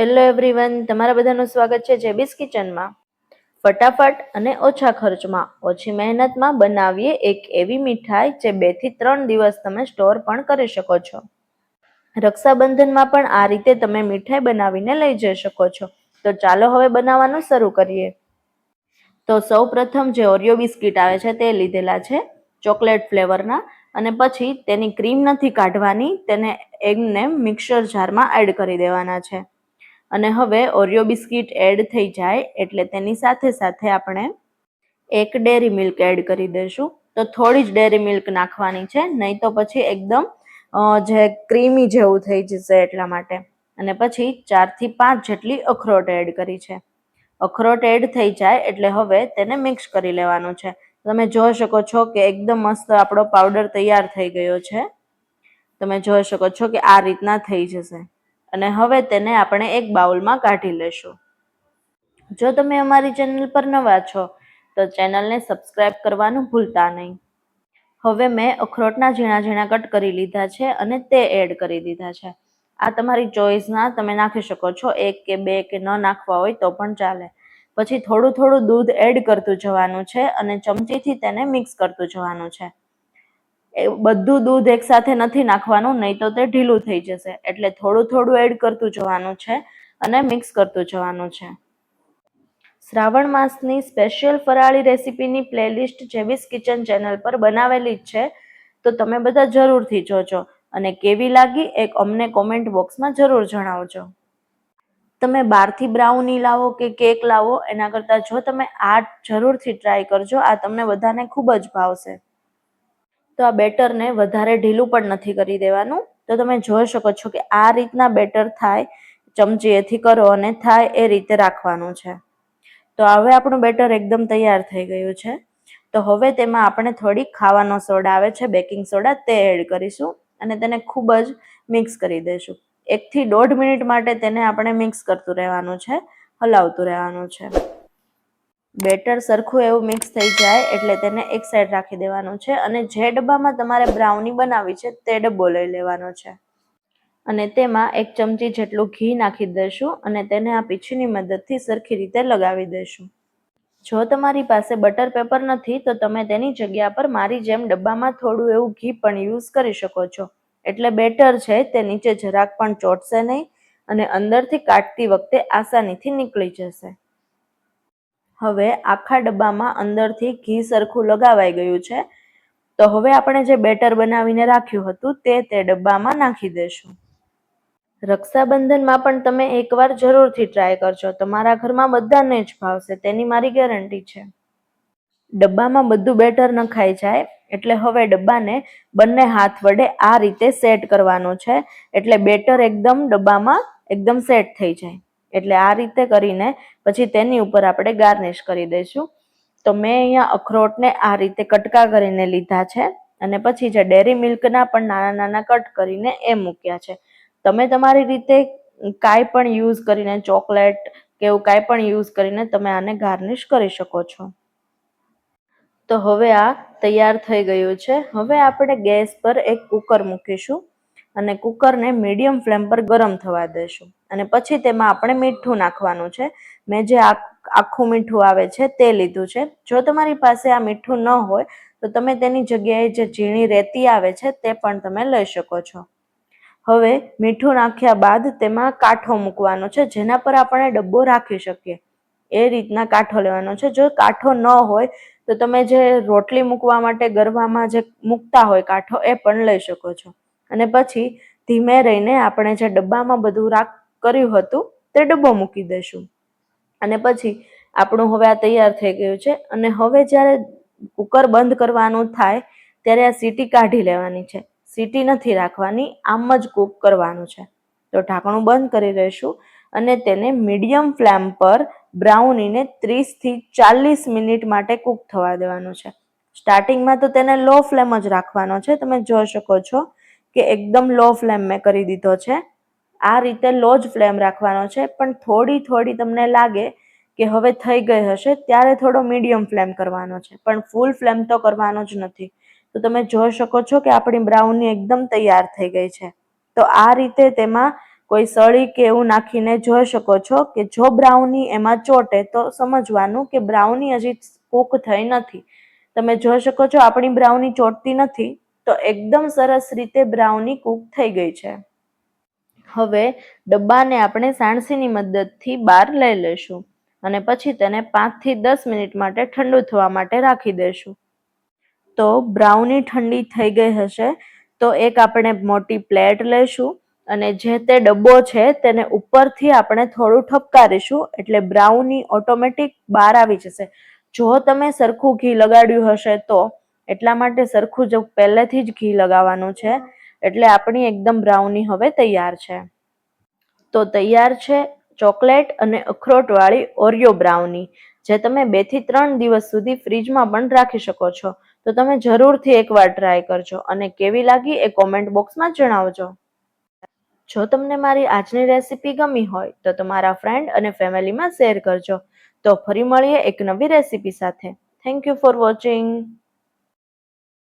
Hello everyone તમારા બધાનું સ્વાગત છે જેબીસ કિચનમાં. ફટાફટ અને ઓછા ખર્ચમાં, ઓછી મહેનતમાં બનાવીએ એક એવી મીઠાઈ જે બેથી ત્રણ દિવસ તમે સ્ટોર પણ કરી શકો છો. રક્ષાબંધનમાં પણ આ રીતે તમે મીઠાઈ બનાવીને લઈ જઈ શકો છો. તો ચાલો હવે બનાવવાનું શરૂ કરીએ. તો સૌ પ્રથમ જે ઓરિયો બિસ્કિટ આવે છે તે લીધેલા છે, ચોકલેટ ફ્લેવરના, અને પછી તેની ક્રીમ નથી કાઢવાની, તેને એમને મિક્સર જારમાં એડ કરી દેવાના છે. અને હવે ઓરિયો બિસ્કિટ એડ થઈ જાય એટલે તેની સાથે સાથે આપણે એક ડેરી મિલ્ક એડ કરી દઈશું. તો થોડી જ ડેરી મિલ્ક નાખવાની છે, નહીં તો પછી એકદમ જે ક્રીમી જેવું થઈ જશે એટલા માટે. અને પછી ચારથી પાંચ જેટલી અખરોટ એડ કરી છે. અખરોટ એડ થઈ જાય એટલે હવે તેને મિક્સ કરી લેવાનું છે. તમે જોઈ શકો છો કે એકદમ મસ્ત આપણો પાવડર તૈયાર થઈ ગયો છે. તમે જોઈ શકો છો કે આ રીતના થઈ જશે. અને હવે તેને આપણે એક બાઉલમાં કાઢી લેશું. જો તમે અમારી ચેનલ પર નવા છો, તો ચેનલને સબસ્ક્રાઇબ કરવાનું ભૂલતા નહીં. હવે મેં અખરોટના ઝીણા ઝીણા કટ કરી લીધા છે અને તે એડ કરી દીધા છે. આ તમારી ચોઈસના તમે નાખી શકો છો, એક કે બે કે ન નાખવા હોય તો પણ ચાલે. પછી થોડું થોડું દૂધ એડ કરતું જવાનું છે અને ચમચીથી તેને મિક્સ કરતું જવાનું છે. એ બધું દૂધ એકસાથે નથી નાખવાનું, નહીં તો તે ઢીલું થઈ જશે. એટલે થોડું થોડું એડ કરતું જવાનું છે અને મિક્સ કરતું જવાનું છે. શ્રાવણ માસની સ્પેશિયલ ફરાળી રેસીપીની પ્લેલિસ્ટ જેવીસ કિચન ચેનલ પર બનાવેલી જ છે. તો તમે બધા જરૂરથી જોજો અને કેવી લાગી એક અમને કોમેન્ટ બોક્સમાં જરૂર જણાવજો. તમે બહારથી બ્રાઉની લાવો કે કેક લાવો, એના કરતાં જો તમે આ જરૂરથી ટ્રાય કરજો, આ તમને બધાને ખૂબ જ ભાવશે. તો આ બેટરને વધારે ઢીલું પણ નથી કરી દેવાનું. તો તમે જોઈ શકો છો કે આ રીતના બેટર થાય ચમચીએથી કરો અને થાય એ રીતે રાખવાનું છે. તો હવે આપણું બેટર એકદમ તૈયાર થઈ ગયું છે. તો હવે તેમાં આપણે થોડી ખાવાનો સોડા આવે છે, બેકિંગ સોડા, તે એડ કરીશું અને તેને ખૂબ જ મિક્સ કરી દઈશું. એકથી દોઢ મિનિટ માટે તેને આપણે મિક્સ કરતું રહેવાનું છે, હલાવતું રહેવાનું છે. બેટર સરખું એવું મિક્સ થઈ જાય એટલે તેને એક સાઈડ રાખી દેવાનું છે અને જે ડબ્બામાં તમારે બ્રાઉની બનાવી છે તે ડબ્બો લઈ લેવાનો છે. અને તેમાં એક ચમચી જેટલું ઘી નાખી દઈશું અને તેને આ પીછીની મદદથી સરખી રીતે લગાવી દઈશું. જો તમારી પાસે બટર પેપર નથી તો તમે તેની જગ્યા પર મારી જેમ ડબ્બામાં થોડું એવું ઘી પણ યુઝ કરી શકો છો. એટલે બેટર છે તે નીચે જરાક પણ ચોટશે નહીં અને અંદરથી કાઢતી વખતે આસાનીથી નીકળી જશે. હવે આખા ડબ્બામાં અંદરથી ઘી સરખું લગાવાઈ ગયું છે. તો હવે આપણે જે બેટર બનાવીને રાખ્યું હતું તે તે ડબ્બામાં નાખી દેશું. રક્ષાબંધનમાં પણ તમે એકવાર જરૂરથી ટ્રાય કરજો. તમારા ઘરમાં બધાને જ ભાવશે. તેની મારી ગેરંટી છે. ડબ્બામાં બધું બેટર નખાઈ જાય. એટલે હવે ડબ્બાને બંને હાથ વડે આ રીતે સેટ કરવાનું છે. એટલે બેટર એકદમ ડબ્બામાં એકદમ સેટ થઈ જાય. એટલે આ રીતે કરીને પછી તેની ઉપર આપણે ગાર્નિશ કરી દઈશું. તો મેં અહીંયા અખરોટને આ રીતે કટકા કરીને લીધા છે અને પછી જે ડેરી મિલ્કના પણ નાના નાના કટ કરીને એ મૂક્યા છે. તમે તમારી રીતે કાંઈ પણ યુઝ કરીને ચોકલેટ કે એવું કાંઈ પણ યુઝ કરીને તમે આને ગાર્નિશ કરી શકો છો. તો હવે આ તૈયાર થઈ ગયું છે. હવે આપણે ગેસ પર એક કુકર મૂકીશું અને કુકરને મીડિયમ ફ્લેમ પર ગરમ થવા દઈશું. અને પછી તેમાં આપણે મીઠું નાખવાનું છે. મેં જે આખું મીઠું આવે છે તે લીધું છે. જો તમારી પાસે આ મીઠું ન હોય, તો તમે તેની જગ્યાએ જે ઝીણી રેતી આવે છે તે પણ તમે લઈ શકો છો. હવે મીઠું નાખ્યા બાદ તેમાં કાંઠો મૂકવાનો છે, જેના પર આપણે ડબ્બો રાખી શકીએ. એ રીતના કાંઠો લેવાનો છે. જો કાંઠો ન હોય, તો તમે જે રોટલી મૂકવા માટે ગરબામાં જે મૂકતા હોય કાંઠો, એ પણ લઈ શકો છો. અને પછી ધીમે રહીને આપણે જે ડબ્બામાં બધું રાખ કર્યું હતું, તે ડબ્બો મૂકી દઈશું અને પછી આપણું હવે આ તૈયાર થઈ ગયું છે. અને હવે જ્યારે કુકર બંધ કરવાનું થાય, ત્યારે આ સીટી કાઢી લેવાની છે. સીટી નથી રાખવાની, આમ જ કૂક કરવાનું છે. તો ઢાંકણું બંધ કરી દઈશું અને તેને મીડિયમ ફ્લેમ પર બ્રાઉનીને ત્રીસથી ચાલીસ મિનિટ માટે કૂક થવા દેવાનું છે. સ્ટાર્ટિંગમાં તો તેને લો ફ્લેમ જ રાખવાનો છે. તમે જોઈ શકો છો કે એકદમ લો ફ્લેમ મેં કરી દીધો છે. આ રીતે લો જ ફ્લેમ રાખવાનો છે, પણ થોડી થોડી તમને લાગે કે હવે થઈ ગઈ હશે, ત્યારે થોડો મીડિયમ ફ્લેમ કરવાનો છે. પણ ફૂલ ફ્લેમ તો કરવાનો જ નથી. તો તમે જોઈ શકો છો કે આપણી બ્રાઉની એકદમ તૈયાર થઈ ગઈ છે. તો આ રીતે તેમાં કોઈ સળી કે એવું નાખીને જોઈ શકો છો કે જો બ્રાઉની એમાં ચોટે, તો સમજવાનું કે બ્રાઉની હજી કૂક થઈ નથી. તમે જોઈ શકો છો આપણી બ્રાઉની ચોટતી નથી, તો એકદમ સરસ રીતે બ્રાઉની કૂક થઈ ગઈ છે. હવે ડબ્બાને આપણે સાણસીની મદદથી બહાર લઈ લેશું અને પછી તેને પાંચથી દસ મિનિટ માટે ઠંડુ થવા માટે રાખી દેશું તો બ્રાઉની ઠંડી થઈ ગઈ હશે, તો એક આપણે મોટી પ્લેટ લઈશું અને જે તે ડબ્બો છે તેને ઉપરથી આપણે થોડું ઠપકારીશું એટલે બ્રાઉની ઓટોમેટિક બહાર આવી જશે. જો તમે સરખું ઘી લગાડ્યું હશે તો એટલા માટે સરખું જ પહેલેથી જ ઘી લગાવવાનું છે. એટલે આપણી એકદમ બ્રાઉની હવે તૈયાર છે. તો તૈયાર છે ચોકલેટ અને અખરોટવાળી ઓરિયો બ્રાઉની જે તમે બેથી ત્રણ દિવસ સુધી ફ્રીજમાં પણ રાખી શકો છો. તો તમે જરૂરથી એકવાર ટ્રાય કરજો અને કેવી લાગી એ કોમેન્ટ બોક્સમાં જણાવજો. જો તમને મારી આજની રેસિપી ગમી હોય તો તમારા ફ્રેન્ડ અને ફેમિલીમાં શેર કરજો. તો ફરી મળીએ એક નવી રેસિપી સાથે. Thank you for watching